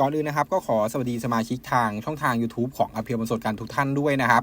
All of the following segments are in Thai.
ก่อนอื่นนะครับก็ขอสวัสดีสมาชิกทางช่องทาง YouTube ของอเพียวบรรสดกันทุกท่านด้วยนะครับ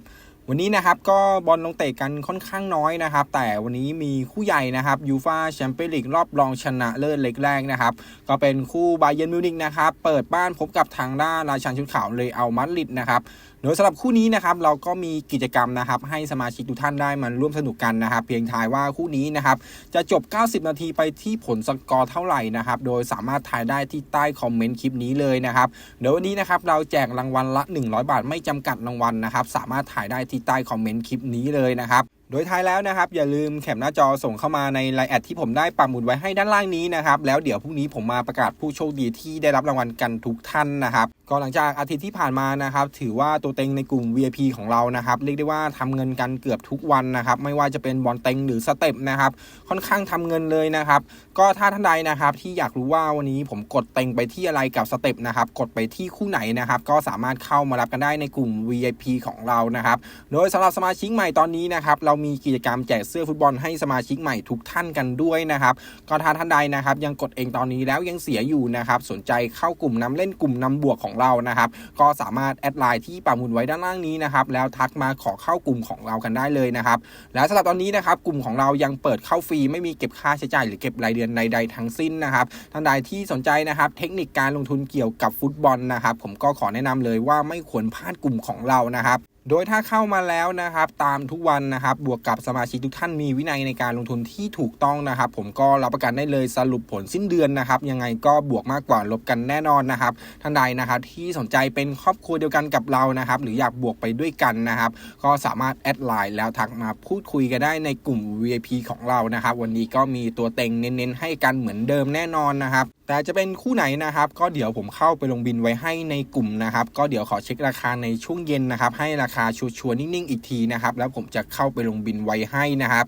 วันนี้นะครับก็บอลลงเตะกันค่อนข้างน้อยนะครับ แต่วันนี้มีคู่ใหญ่นะครับยูฟาแชมเปี้ยนลีกรอบรองชนะเลิศเล็กแรกนะครับ ก็เป็นคู่บาเยนมิวนิกนะครับ เปิดบ้านพบกับทางด้านราชันชุดขาวเลยเอามัดลิดนะครับ โดยสำหรับคู่นี้นะครับเราก็มีกิจกรรมนะครับให้สมาชิกทุกท่านได้มาร่วมสนุกกันนะครับ เพียงทายว่าคู่นี้นะครับจะจบ 90 นาทีไปที่ผลสกอร์เท่าไหร่นะครับโดยสามารถทายได้ที่ใต้คอมเมนต์คลิปนี้เลยนะครับเดี๋ยววันนี้นะครับเราแจกรางวัลละ 100 บาทไม่จำกัดรางวัลนะครับสามารถถ่ายได้ที่ใต้คอมเมนต์คลิปนี้เลยนะครับ โดยท้ายแล้วนะครับ อย่าลืมแคปหน้าจอส่งเข้ามาในไลน์แอดที่ผมได้ปักหมุดไว้ให้ด้านล่างนี้นะครับ แล้วเดี๋ยวพรุ่งนี้ผมมาประกาศผู้โชคดีที่ได้รับรางวัลกันทุกท่านนะครับก็หลังจากอาทิตย์ที่ผ่านมานะครับ ถือว่าตัวเต็งในกลุ่ม VIP ของเรานะครับเรียกได้ว่าทำเงินกันเกือบทุกวันนะครับ ไม่ว่าจะเป็นบอลเต็งหรือสเต็ปนะครับ ค่อนข้างทำเงินเลยนะครับ ก็ถ้าท่านใดนะครับที่อยากรู้ว่าวันนี้ผมกดเต็งไปที่อะไรกับสเต็ปนะครับ กดไปที่คู่ไหนนะครับ ก็สามารถเข้ามารับกันได้ในกลุ่ม VIP ของเรานะครับ โดยสำหรับสมาชิกใหม่ตอนนี้นะครับเรามีกิจกรรมแจกเสื้อฟุตบอลให้สมาชิกใหม่ทุกท่านกันด้วยนะครับก็ถ้าท่านใดนะครับ ยังกดเองตอนนี้แล้วยังเสียอยู่นะครับ สนใจเข้ากลุ่มนำเล่นกลุ่มนำบวกของเรานะครับ ก็สามารถแอดไลน์ที่ปักหมุดไว้ด้านล่างนี้นะครับ แล้วทักมาขอเข้ากลุ่มของเรากันได้เลยนะครับ และสำหรับตอนนี้นะครับ กลุ่มของเรายังเปิดเข้าฟรีไม่มีเก็บค่าใช้จ่าย หรือเก็บรายเดือนใดๆทั้งสิ้นนะครับ ท่านใดที่สนใจนะครับ เทคนิคการลงทุนเกี่ยวกับฟุตบอลนะครับ ผมก็ขอแนะนำเลยว่าไม่ควรพลาดกลุ่มของเรานะครับ โดยถ้าเข้ามาแล้วนะครับ ตามทุกวันนะครับ บวกกับสมาชิกทุกท่านมีวินัยในการลงทุนที่ถูกต้องนะครับ ผมก็รับประกันได้เลยสรุปผลสิ้นเดือนนะครับ ยังไงก็บวกมากกว่าลบกันแน่นอนนะครับ ท่านใดนะครับที่สนใจเป็นครอบครัวเดียวกันกับเรานะครับ หรืออยากบวกไปด้วยกันนะครับ ก็สามารถแอดไลน์แล้วทักมาพูดคุยกันได้ในกลุ่ม VIP ของเรานะครับ วันนี้ก็มีตัวเต็งเน้นๆให้กันเหมือนเดิมแน่นอนนะครับ แต่จะเป็นคู่ไหนนะครับ ก็เดี๋ยวผมเข้าไปลงบินไว้ให้ในกลุ่มนะครับ ก็เดี๋ยวขอเช็คราคาในช่วงเย็นนะครับ ให้ราคาชัวร์ๆนิ่งๆอีกทีนะครับ แล้วผมจะเข้าไปลงบินไว้ให้นะครับ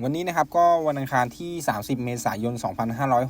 วันนี้นะครับก็วันอังคารที่ 30 เมษายน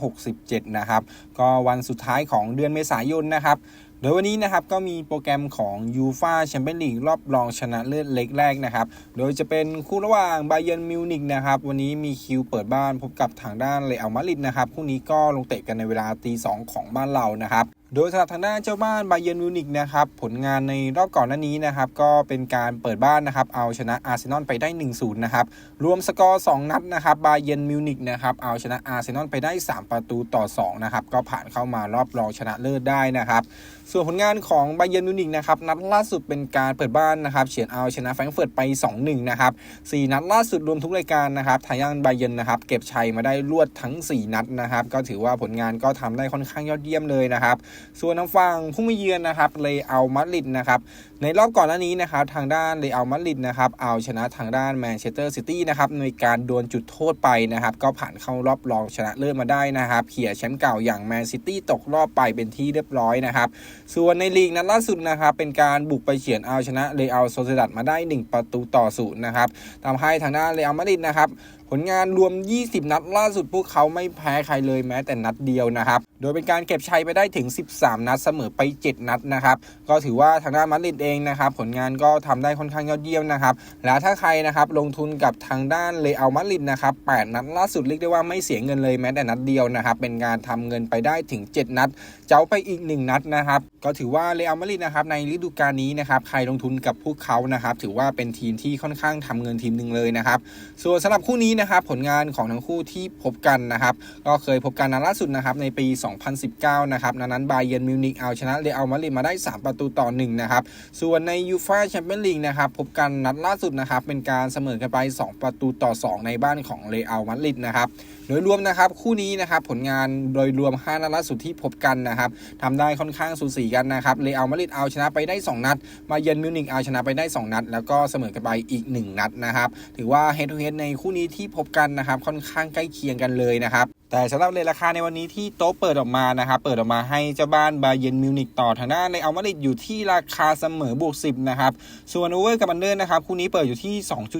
2567 นะครับก็วันสุดท้ายของเดือนเมษายนนะครับโดยวันนี้นะครับก็มีโปรแกรมของยูฟาแชมเปี้ยนลีกรอบรองชนะเลิศเล็กแรกนะครับ โดยจะเป็นคู่ระหว่างไบเยนมิวนิกนะครับ วันนี้มีคิวเปิดบ้านพบกับทางด้านเรอัลมาริดนะครับ คู่นี้ก็ลงเตะกันในเวลาตีสองของบ้านเรานะครับ โดยสำหรับทางด้านเจ้าบ้านไบเยนมิวนิกนะครับผลงานในรอบก่อนหน้านี้นะครับก็เป็นการเปิดบ้านนะครับเอาชนะอาร์เซนอลไปได้ 1-0 นะครับรวมสกอร์ 2 นัดนะครับไบเยนมิวนิกนะครับเอาชนะอาร์เซนอลไปได้ 3 ประตูต่อ2นะครับก็ผ่านเข้ามารอบรองชนะเลิศได้นะครับส่วนผลงานของไบเยนมิวนิกนะครับนัดล่าสุดเป็นการเปิดบ้านนะครับเฉียนเอาชนะแฟรงก์เฟิร์ตไป 2-1 นะครับ4นัดล่าสุดรวมทุกรายการนะครับทายานไบเยนนะครับเก็บชัยมาได้รวดทั้ง 4 นัดนะครับก็ถือว่าผลงานก็ทำได้ค่อนข้างยอดเยี่ยมเลยนะครับส่วนทางฝั่งผู้มาเยือนนะครับเลอัลมาดริดนะครับในรอบก่อนหน้านี้นะครับทางด้านเรอัลมาดริดนะครับเอาชนะทางด้านแมนเชสเตอร์ซิตี้นะครับในการดวลจุดโทษไปนะครับก็ผ่านเข้ารอบรองชนะเลิศมาได้นะครับเขี่ยแชมป์เก่าอย่างแมนซิตี้ตกรอบไปเป็นที่เรียบร้อยนะครับส่วนในลีกนัดล่าสุดนะครับเป็นการบุกไปเฉียนเอาชนะเรอัลโซเซดัดมาได้ 1 ประตูต่อศูนย์นะครับทำให้ทางด้านเรอัลมาดริดนะครับผลงานรวม 20 นัดล่าสุดพวกเขาไม่แพ้ใครเลยแม้แต่นัดเดียวนะครับ โดยเป็นการเก็บชัยไปได้ถึง 13 นัดเสมอไป 7 นัดนะครับ ก็ถือว่าทางด้านมาดริดเองนะครับ ผลงานก็ทำได้ค่อนข้างยอดเยี่ยมนะครับ แล้วถ้าใครนะครับลงทุนกับทางด้านเลอัลมาดริดนะครับ 8 นัดล่าสุดเรียกได้ว่าไม่เสียเงินเลยแม้แต่นัดเดียวนะครับ เป็นการทำเงินไปได้ถึง 7 นัด เจ้าไปอีก 1 นัดนะครับ ก็ถือว่าเลอัลมาดริดนะครับในฤดูกาลนี้นะครับ ใครลงทุนกับพวกเขานะครับ ถือว่าเป็นทีมที่ค่อนข้างทำเงินทีมหนึ่งเลยนะครับ ส่วนสำหรับคู่นี้นะครับ ผลงานของทั้งคู่ที่พบกันนะครับ ก็เคยพบกันนัดล่าสุดนะครับในปี2019 นะครับนัดนั้นบาเยนมิวนิกเอาชนะเรอัลมาดริดมาได้ 3 ประตูต่อ1นะครับส่วนในยูฟ่าแชมเปี้ยนลีกนะครับพบกันนัดล่าสุดนะครับเป็นการเสมอกันไป 2 ประตูต่อ 2 ในบ้านของเรอัลมาดริดนะครับโดยรวมนะครับคู่นี้นะครับผลงานโดยรวม 5 นัดล่าสุดที่พบกันนะครับทำได้ค่อนข้างสูสีกันนะครับเรอัลมาดริดเอาชนะไปได้ 2 นัดบาเยนมิวนิกเอาชนะไปได้ 2 นัด แล้วก็เสมอกันไปอีก 1 นัดนะครับถือว่าเฮดทูเฮดในคู่นี้ที่พบกันนะครับค่อนข้างใกล้เคียงกันเลยนะครับ แต่สำหรับเลทราคาในวันนี้ที่โต๊ะเปิดออกมานะครับเปิดออกมาให้เจ้าบ้านบาเยนมิวนิกต่อทางด้านในอัลมาริดอยู่ที่ราคาเสมอบวก 10 นะครับ ส่วนโอเวอร์กับบันเดอร์นะครับคู่นี้เปิดอยู่ที่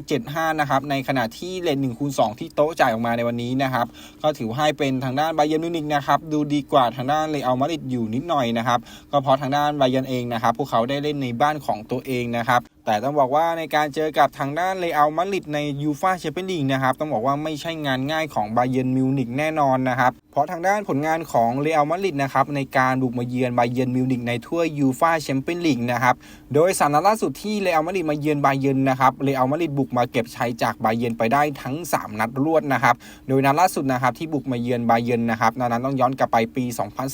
2.75 นะครับ ในขณะที่เลน1คูณ2ที่โต๊ะจ่ายออกมาในวันนี้นะครับ ก็ถือให้เป็นทางด้านบาเยนมิวนิกนะครับดูดีกว่าทางด้านเรอัลมาริดอยู่นิดหน่อยนะครับก็เพราะทางด้านบาเยนเองนะครับพวกเขาได้เล่นในบ้านของตัวเองนะครับ แต่ต้องบอกว่าในการเจอกับทางด้านเรอัลมาดริดในยูฟาแชมเปี้ยนลีกนะครับ ต้องบอกว่าไม่ใช่งานง่ายของบาเยนมิวนิกแน่นอนนะครับเพราะทางด้านผลงานของเรอัลมาดริดนะครับในการบุกมาเยือนไบเยนมิวนิกในถ้วยยูฟาแชมเปี้ยนลีกนะครับโดยสามนัดล่าสุดที่เรอัลมาดริดมาเยือนไบเยนนะครับเรอัลมาดริดบุกมาเก็บชัยจากไบเยนไปได้ทั้ง 3 นัดรวดนะครับโดยนัดล่าสุดนะครับที่บุกมาเยือนไบเยนนะครับนัดนั้นต้องย้อนกลับไปปี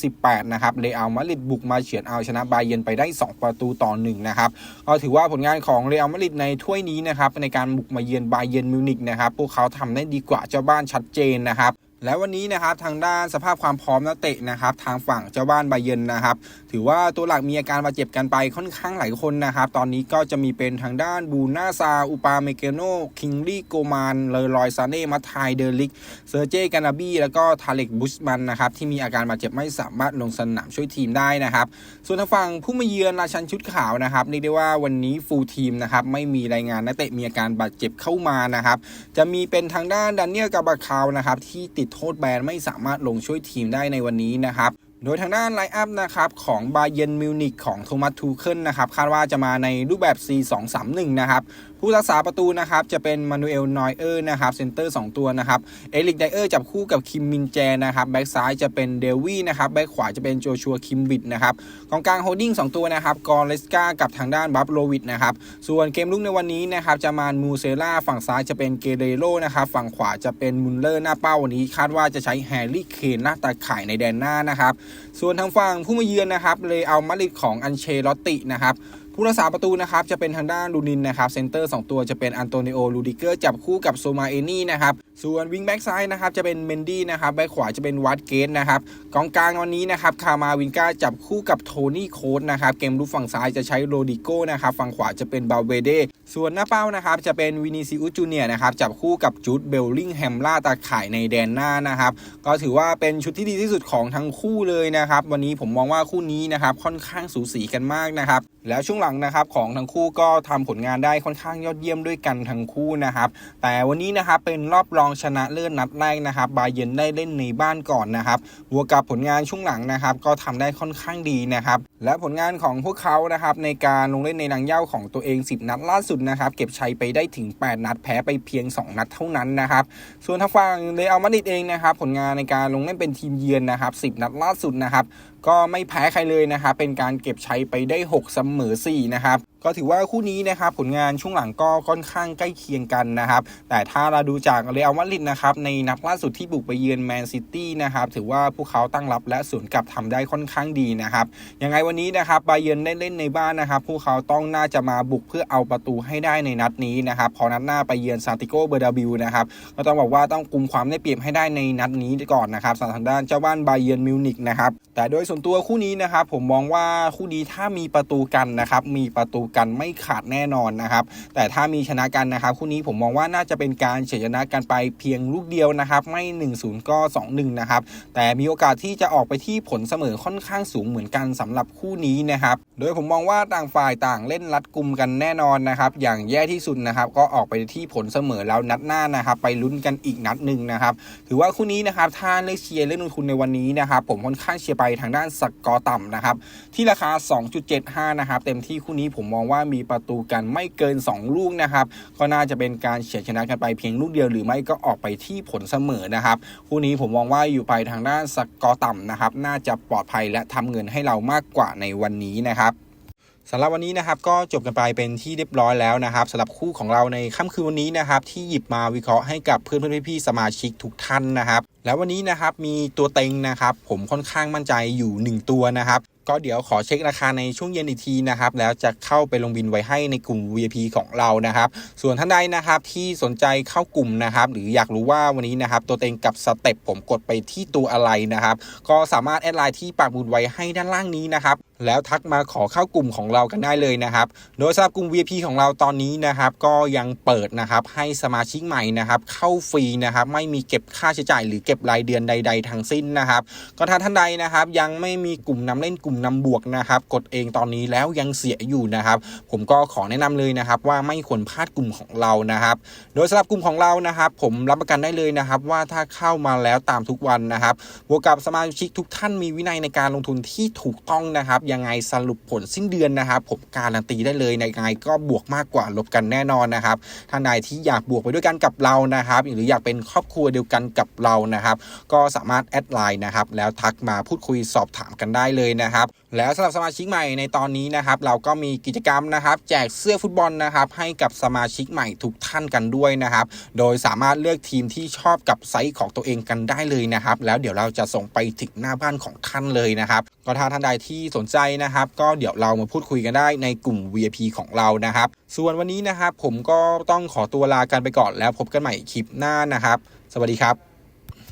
2018 นะครับเรอัลมาดริดบุกมาเฉือนเอาชนะไบเยนไปได้ 2 ประตูต่อ1นะครับก็ถือว่าผลงานของเรอัลมาดริดในถ้วยนี้นะครับในการบุกมาเยือนไบเยนมิวนิกนะครับพวกเขาทำได้ดีกว่าเจ้าบ้านชัดเจนนะครับ และวันนี้นะครับทางด้านสภาพความพร้อมนักเตะนะครับ ทางฝั่งเจ้าบ้านไบเยนนะครับ ถือว่าตัวหลักมีอาการบาดเจ็บกันไปค่อนข้างหลายคนนะครับ ตอนนี้ก็จะมีเป็นทางด้านบูนาซาอุปาเมเกโนคิงลี่โกมานเลอรอยซาเน่มัทไทเดอริกเซอร์เจกานาบีแล้วก็ทาเล็กบุชมันนะครับที่มีอาการบาดเจ็บไม่สามารถลงสนามช่วยทีมได้นะครับ ส่วนทางฝั่งผู้มาเยือนราชันชุดขาวนะครับเรียกได้ว่าวันนี้ฟูลทีมนะครับไม่มีรายงานนักเตะมีอาการบาดเจ็บเข้ามานะครับจะมีเป็นทางด้านดานเนียลกาบาคาวนะครับที่ติดโทษแบนไม่สามารถลงช่วยทีมได้ในวันนี้นะครับโดยทางด้านไลน์อัพนะครับของบาเยนมิวนิกของโทมัสทูเคิลนะครับคาดว่าจะมาในรูปแบบ 4-2-3-1 นะครับ ผู้รักษาประตูนะครับจะเป็นมานูเอลนอยเออร์นะครับเซนเตอร์2ตัวนะครับเอลิกไดเออร์จับคู่กับคิมมินแจนะครับแบ็กซ้ายจะเป็นเดวี่นะครับแบ็กขวาจะเป็นโจชัวคิมบิดนะครับกองกลางโฮดดิ้ง2ตัวนะครับกอร์เลสกากับทางด้านบัฟโลวิดนะครับส่วนเกมลุกในวันนี้นะครับจะมามูเซล่าฝั่งซ้ายจะเป็นเกเรโรนะครับฝั่งขวาจะเป็นมุลเลอร์หน้าเป้าวันนี้ คาดว่าจะใช้แฮร์รี่เคนหน้าตาข่ายในแดนหน้านะครับส่วนทางฝั่งผู้มาเยือนนะครับเลยเอามาดริดของอันเชลอตตินะครับ ผู้รักษาประตูนะครับจะเป็นทางด้านลูนินนะครับเซนเตอร์ 2 ตัวจะเป็นอันโตนิโอลูดิเกอร์จับคู่กับโซมาเอนี่นะครับส่วนวิงแบ็กซ้ายนะครับจะเป็นเมนดี้นะครับแบ็กขวาจะเป็นวัตเกตนะครับกองกลางวันนี้นะครับคามาวินกาจับคู่กับโทนี่โคดนะครับเกมรูปฝั่งซ้ายจะใช้โรดิโก้นะครับฝั่งขวาจะเป็นบาเวเดส่วนหน้าเป้านะครับจะเป็นวินิซิอุจูเนียนะครับจับคู่กับจูดเบลลิงแฮมล่าตาข่ายในแดนหน้านะครับก็ถือว่าเป็นชุดที่ดีที่สุดของทั้งคู่เลยนะครับวันนี้ผมมองว่าคู่นี้นะครับค่อนข้างสูสีกันมากนะครับแล้วช่วงหลังนะครับของทั้งคู่ก็ทำผลงานได้ค่อนข้างยอดเยี่ยมด้วยกันทั้งคู่นะครับแต่วันนี้นะครับเป็นรอบรองชนะเลิศนัดแรกนะครับบาเยนได้เล่นในบ้านก่อนนะครับบวกกับผลงานช่วงหลังนะครับก็ทำได้ค่อนข้างดีนะครับและผลงานของพวกเขานะครับในการลงเล่นในนังเย่าของตัวเอง 10 นัดล่าสุดนะครับเก็บชัยไปได้ถึง 8 นัดแพ้ไปเพียง 2 นัดเท่านั้นนะครับส่วนทางฝั่งเรอัลมาดริดเองนะครับผลงานในการลงเล่นเป็นทีมเยือนนะครับ10 นัดล่าสุดนะครับก็ไม่แพ้ใครเลยนะครับเป็นการเก็บชัยไปได้ 6 เสมอ4นะครับก็ถือว่าคู่นี้นะครับผลงานช่วงหลังก็ค่อนข้างใกล้เคียงกันนะครับ แต่ถ้าเราดูจากเรอัลมาดริดนะครับในนัดล่าสุดที่บุกไปเยือนแมนซิตี้นะครับถือว่าพวกเขาตั้งรับและสวนกลับทำได้ค่อนข้างดีนะครับยังไงวันนี้นะครับบาเยิร์นได้เล่นในบ้านนะครับพวกเขาต้องน่าจะมาบุกเพื่อเอาประตูให้ได้ในนัดนี้นะครับพอนัดหน้าไปเยือนซานติโกเบอร์ดาบิวนะครับก็ต้องบอกว่าต้องกุมความได้เปรียบให้ได้ในนัดนี้ก่อนนะครับสำหรับทางด้านเจ้าบ้านบาเยิร์นมิวนิกนะครับแต่โดยส่วนตัวคู่นี้นะครับผมมองว่าคู่นี้ถ้ามีประตูกันนะครับมีประตูกันไม่ขาดแน่นอนนะครับ แต่ถ้ามีชนะกันนะครับคู่นี้ผมมองว่าน่าจะเป็นการเฉยชนะกันไปเพียงลูกเดียวนะครับ ไม่ 1-0 ก็ 2-1 นะครับ แต่มีโอกาสที่จะออกไปที่ผลเสมอค่อนข้างสูงเหมือนกันสำหรับคู่นี้นะครับ โดยผมมองว่าต่างฝ่ายต่างเล่นรัดกุมกันแน่นอนนะครับ อย่างแย่ที่สุดนะครับก็ออกไปที่ผลเสมอแล้วนัดหน้านะครับ ไปลุ้นกันอีกนัดหนึ่งนะครับ ถือว่าคู่นี้นะครับถ้าเลือกเชียร์เล่นลงทุนในวันนี้นะครับ ผมค่อนข้างเชียร์ไปทางด้านสกอร์ต่ำนะครับที่ราคา 2.75 นะครับเต็มที่คู่นี้ผมมององว่ามีประตูกันไม่เกิน 2 ลูกนะครับ ก็น่าจะเป็นการเฉียดชนะกันไปเพียงลูกเดียวหรือไม่ก็ออกไปที่ผลเสมอนะครับ คู่นี้ผมมองว่าอยู่ไปทางด้านสกอร์ต่ำนะครับ น่าจะปลอดภัยและทำเงินให้เรามากกว่าในวันนี้นะครับสำหรับวันนี้นะครับก็จบกันไปเป็นที่เรียบร้อยแล้วนะครับสำหรับคู่ของเราในค่ำคืนวันนี้นะครับที่หยิบมาวิเคราะห์ให้กับเพื่อนเพื่อนพี่ๆสมาชิกทุกท่านนะครับ แล้ววันนี้นะครับมีตัวเต็งนะครับ ผมค่อนข้างมั่นใจอยู่ 1 ตัวนะครับ ก็เดี๋ยวขอเช็คราคาในช่วงเย็นอีกทีนะครับ แล้วจะเข้าไปลงบินไว้ให้ในกลุ่ม VIP ของเรานะครับ ส่วนท่านใดนะครับที่สนใจเข้ากลุ่มนะครับ หรืออยากรู้ว่าวันนี้นะครับ ตัวเต็งกับสเต็ปผมกดไปที่ตัวอะไรนะครับ ก็สามารถแอดไลน์ที่ปากบุญไว้ให้ด้านล่างนี้นะครับ แล้วทักมาขอเข้ากลุ่มของเรากันได้เลยนะครับ โดยสำหรับกลุ่ม VIP ของเราตอนนี้นะครับ ก็ยังเปิดนะครับให้สมาชิกใหม่นะครับ เข้าฟรีนะครับ ไม่มีเก็บค่าใช้จ่าย หรือเก็บรายเดือนใด ๆทั้งสิ้นนะครับ ก็ถ้าท่านใดนะครับ ยังไม่มีกลุ่มนำเล่นกลุ่มนำบวกนะครับ กดเองตอนนี้แล้วยังเสียอยู่นะครับ ผมก็ขอแนะนำเลยนะครับ ว่าไม่ควรพลาดกลุ่มของเรานะครับ โดยสำหรับกลุ่มของเรานะครับ ผมรับประกันได้เลยนะครับ ว่าถ้าเข้ามาแล้วตามทุกวันนะครับบวกกับสมาชิกทุกท่านมีวินัยในการลงทุนที่ถูกต้องนะครับยังไงสรุปผลสิ้นเดือนนะครับ ผมการันตีได้เลยในยังไงก็บวกมากกว่าลบกันแน่นอนนะครับท่านใดที่อยากบวกไปด้วยกันกับเรานะครับ หรืออยากเป็นครอบครัวเดียวกันกับเรานะครับ ก็สามารถแอดไลน์นะครับแล้วทักมาพูดคุยสอบถามกันได้เลยนะครับแล้วสำหรับสมาชิกใหม่ในตอนนี้นะครับเราก็มีกิจกรรมนะครับ แจกเสื้อฟุตบอลนะครับ ให้กับสมาชิกใหม่ทุกท่านกันด้วยนะครับ โดยสามารถเลือกทีมที่ชอบกับไซส์ของตัวเองกันได้เลยนะครับ แล้วเดี๋ยวเราจะส่งไปถึงหน้าบ้านของท่านเลยนะครับก็ถ้าท่านใดที่สนใจนะครับ ก็เดี๋ยวเรามาพูดคุยกันได้ในกลุ่ม VIP ของเรานะครับ ส่วนวันนี้นะครับผมก็ต้องขอตัวลากันไปก่อนแล้วพบกันใหม่คลิปหน้านะครับ สวัสดีครับ